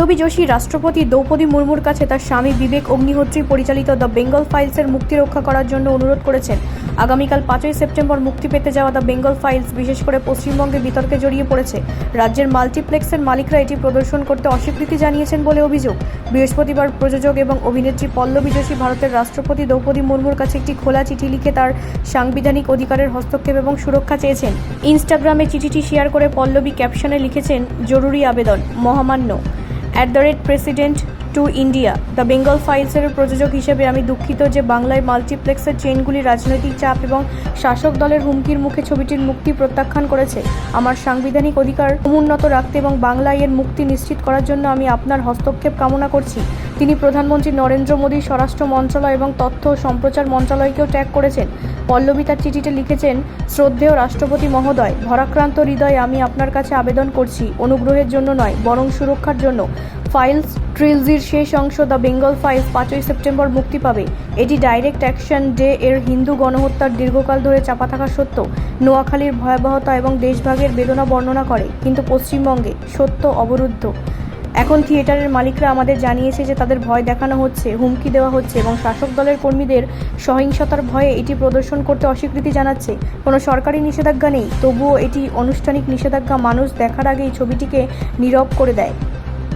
পল্লবী যোশী, রাষ্ট্রপতি দ্রৌপদী মুর্মুর কাছে তার স্বামী বিবেক অগ্নিহোত্রী পরিচালিত দ্য বেঙ্গল ফাইলসের মুক্তি রক্ষা করার জন্য অনুরোধ করেছেন। আগামীকাল পাঁচই সেপ্টেম্বর মুক্তি পেতে যাওয়া দ্য বেঙ্গল ফাইলস বিশেষ করে পশ্চিমবঙ্গে বিতর্কে জড়িয়ে পড়েছে। রাজ্যের মাল্টিপ্লেক্সের মালিকরা এটি প্রদর্শন করতে অস্বীকৃতি জানিয়েছেন বলে অভিযোগ। বৃহস্পতিবার প্রযোজক এবং অভিনেত্রী পল্লবী যোশী ভারতের রাষ্ট্রপতি দ্রৌপদী মুর্মুর কাছে একটি খোলা চিঠি লিখে তার সাংবিধানিক অধিকারের হস্তক্ষেপ এবং সুরক্ষা চেয়েছেন। ইনস্টাগ্রামে চিঠিটি শেয়ার করে পল্লবী ক্যাপশনে লিখেছেন, জরুরি আবেদন, মহামান্য। At the rate president to India. The Bengal ফাইলসের প্রযোজক হিসেবে আমি দুঃখিত যে বাংলায় মাল্টিপ্লেক্সের চেনগুলি রাজনৈতিক চাপ এবং শাসক দলের হুমকির মুখে ছবিটির মুক্তি প্রত্যাখ্যান করেছে। আমার সাংবিধানিক অধিকার সমুন্নত রাখতে এবং বাংলায় এর মুক্তি নিশ্চিত করার জন্য আমি আপনার হস্তক্ষেপ কামনা করছি। তিনি প্রধানমন্ত্রী নরেন্দ্র মোদীর স্বরাষ্ট্র মন্ত্রণালয় এবং তথ্য ও সম্প্রচার মন্ত্রণালয়কেও ট্যাগ করেছেন। পল্লবী তার চিঠিতে লিখেছেন, শ্রদ্ধেয় রাষ্ট্রপতি মহোদয়, ভরাক্রান্ত হৃদয়ে আমি আপনার কাছে আবেদন করছি, অনুগ্রহের জন্য নয়, বরং সুরক্ষার জন্য। ফাইলস ট্রিলজির শেষ অংশ দ্য বেঙ্গল ফাইলস পাঁচই সেপ্টেম্বর মুক্তি পাবে। এটি ডাইরেক্ট অ্যাকশন ডে এর হিন্দু গণহত্যার দীর্ঘকাল ধরে চাপা থাকা সত্য নোয়াখালীর ভয়াবহতা এবং দেশভাগের বেদনা বর্ণনা করে, কিন্তু পশ্চিমবঙ্গে সত্য অবরুদ্ধ। এখন থিয়েটারের মালিকরা আমাদের জানিয়েছে যে তাদের ভয় দেখানো হচ্ছে, হুমকি দেওয়া হচ্ছে এবং শাসক দলের কর্মীদের সহিংসতার ভয়ে এটি প্রদর্শন করতে অস্বীকৃতি জানাচ্ছে। কোনো সরকারি নিষেধাজ্ঞা নেই, তবুও এটি আনুষ্ঠানিক নিষেধাজ্ঞা মানুষ দেখার আগেই ছবিটিকে নীরব করে দেয়।